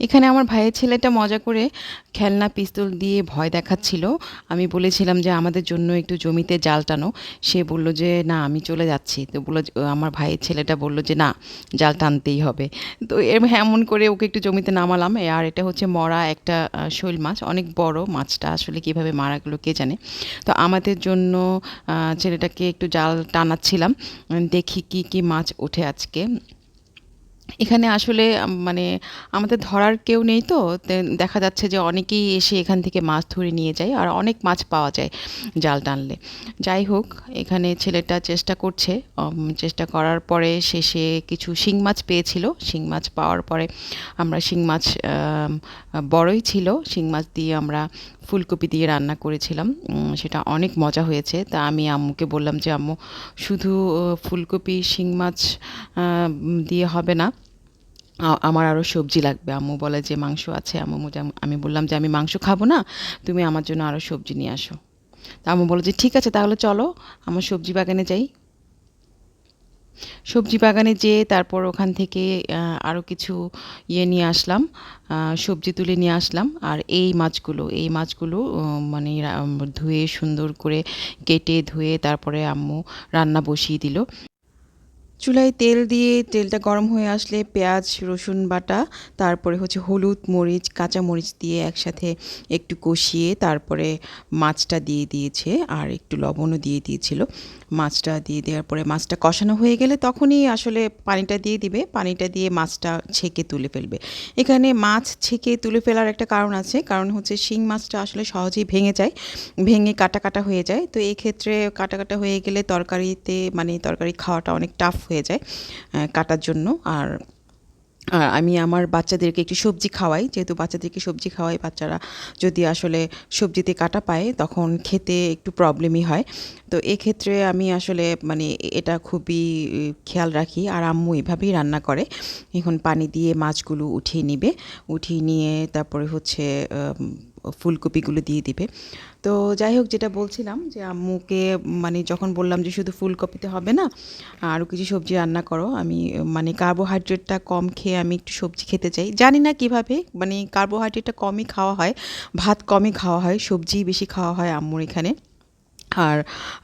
এখানে আমার ভাইয়ের ছেলেটা মজা করে খেলনা, পিস্তল দিয়ে ভয় দেখাচ্ছিল। আমি বলেছিলাম যে, আমাদের জন্য একটু জমিতে জাল টানো। সে বলল যে, না, আমি চলে যাচ্ছি। তো বলল আমার ভাইয়ের ছেলেটা বলল যে, না, জাল টানতেই হবে। তো এমন করে ওকে একটু জমিতে নামালাম। আর এটা হচ্ছে মরা একটা শৈল মাছ, অনেক বড় মাছটা। আসলে কীভাবে মারা গেলো কে জানে? তো আমাদের জন্য ছেলেটাকে একটু জাল টানাচ্ছিলাম। দেখি কি কি মাছ ওঠে আজকে। এখানে আসলে মানে আমাদের ধরার কেউ নেই তো। দেখা যাচ্ছে যে অনেকেই এসে এখান থেকে মাছ ধরে নিয়ে যায় আর অনেক মাছ পাওয়া যায় জাল টানলে। যাই হোক, এখানে ছেলেটা চেষ্টা করছে চেষ্টা করার পরে শেষে কিছু শিং মাছ পেয়েছিল। শিং মাছ পাওয়ার পরে আমরা শিং মাছ বড়ই ছিল। শিং মাছ দিয়ে আমরা ফুলকপি দিয়ে রান্না করেছিলাম। সেটা অনেক মজা হয়েছে। তা আমি আম্মুকে বললাম যে, আম্মু, শুধু ফুলকপি, শিং মাছ দিয়ে হবে না। আমার আরও সবজি লাগবে। আম্মু বলে যে, মাংস আছে। আম্মু আমি বললাম যে, আমি মাংস খাব না, তুমি আমার জন্য আরও সবজি নিয়ে আসো। তা আম্মু বলে যে, ঠিক আছে, তাহলে চলো, আমার সবজি বাগানে যাই। সবজি বাগানে যেয়ে তারপর ওখান থেকে আরও কিছু ইয়ে নিয়ে আসলাম সবজি তুলে নিয়ে আসলাম। আর এই মাছগুলো এই মাছগুলো মানে ধুয়ে সুন্দর করে কেটে ধুয়ে তারপরে আম্মু রান্না বসিয়ে দিল। চুলায় তেল দিয়ে তেলটা গরম হয়ে আসলে পেঁয়াজ, রসুন বাটা, তারপরে হচ্ছে হলুদ মরিচ, কাঁচা মরিচ দিয়ে একসাথে একটু কষিয়ে তারপরে মাছটা দিয়ে দিয়েছে আর একটু লবণও দিয়ে দিয়েছিল। মাছটা দিয়ে দেওয়ার পরে মাছটা কষানো হয়ে গেলে তখনই আসলে পানিটা দিয়ে দিবে। পানিটা দিয়ে মাছটা ছেঁকে তুলে ফেলবে। এখানে মাছ ছেঁকে তুলে ফেলার একটা কারণ আছে। কারণ হচ্ছে শিং মাছটা আসলে সহজেই ভেঙে যায়, ভেঙে কাটা কাটা হয়ে যায়। তো এই ক্ষেত্রে কাটা কাটা হয়ে গেলে তরকারিতে মানে তরকারি খাওয়াটা অনেক টাফ হয়ে যায় কাটার জন্য। আর আর আমি আমার বাচ্চাদেরকে একটু সবজি খাওয়াই। যেহেতু বাচ্চাদেরকে সবজি খাওয়াই, বাচ্চারা যদি আসলে সবজিতে কাটা পায়, তখন খেতে একটু প্রবলেমই হয়। তো এক্ষেত্রে আমি আসলে মানে এটা খুবই খেয়াল রাখি। আর আম্মু এভাবেই রান্না করে। এখন পানি দিয়ে মাছগুলো উঠিয়ে নিবে। উঠিয়ে নিয়ে তারপরে হচ্ছে ফুলকপিগুলো দিয়ে দিবে। তো যাই হোক, যেটা বলছিলাম যে আম্মুকে মানে যখন বললাম যে শুধু ফুলকপিতে হবে না আরও কিছু সবজি রান্না করো, আমি মানে কার্বোহাইড্রেটটা কম খেয়ে আমি একটু সবজি খেতে চাই। জানি না কীভাবে মানে কার্বোহাইড্রেটটা কমই খাওয়া হয়, ভাত কমই খাওয়া হয়, সবজি বেশি খাওয়া হয় আম্মুর এখানে। আর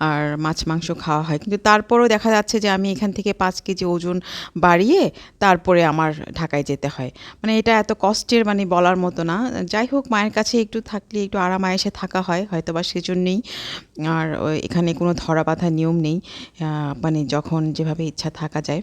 আর মাছ, মাংস খাওয়া হয়। কিন্তু তারপরেও দেখা যাচ্ছে যে আমি এখান থেকে পাঁচ কেজি ওজন বাড়িয়ে তারপরে আমার ঢাকায় যেতে হয়। মানে এটা এত কষ্টের মানে বলার মতো না। যাই হোক, মায়ের কাছে একটু থাকলে একটু আরাম আয়েসে থাকা হয় হয়তো বা সেজন্যই। আর এখানে কোনো ধরা বাঁধা নিয়ম নেই। মানে যখন যেভাবে ইচ্ছা থাকা যায়।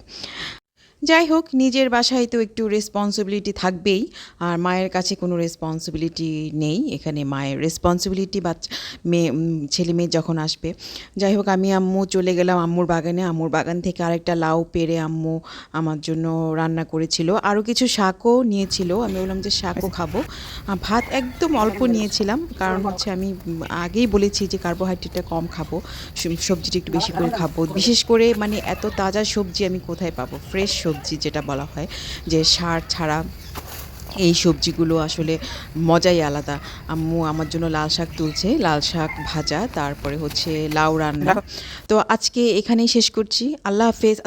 যাই হোক নিজের বাসায় তো একটু রেসপন্সিবিলিটি থাকবেই আর মায়ের কাছে কোনো রেসপন্সিবিলিটি নেই। এখানে মায়ের রেসপন্সিবিলিটি বাচ্চা মেয়ে ছেলে মেয়ে যখন আসবে। যাই হোক আমি আম্মু চলে গেলাম আম্মুর বাগানে। আম্মুর বাগান থেকে আরেকটা লাউ পেরে আম্মু আমার জন্য রান্না করেছিল। আরও কিছু শাকও নিয়েছিল। আমি বললাম যে শাকও খাব। ভাত একদম অল্প নিয়েছিলাম। কারণ হচ্ছে আমি আগেই বলেছি যে কার্বোহাইড্রেটটা কম খাব। সবজিটা একটু বেশি করে খাব। বিশেষ করে মানে এত তাজা সবজি আমি কোথায় পাবো? ফ্রেশ সবজি যেটা বলা হয় যে সার ছাড়া এই সবজিগুলো আসলে মজাই আলাদা। আম্মু আমার জন্য লাল শাক তুলছে লাল শাক ভাজা তারপরে হচ্ছে লাউ রান্না। তো আজকে এখানেই শেষ করছি। আল্লাহ হাফেজ।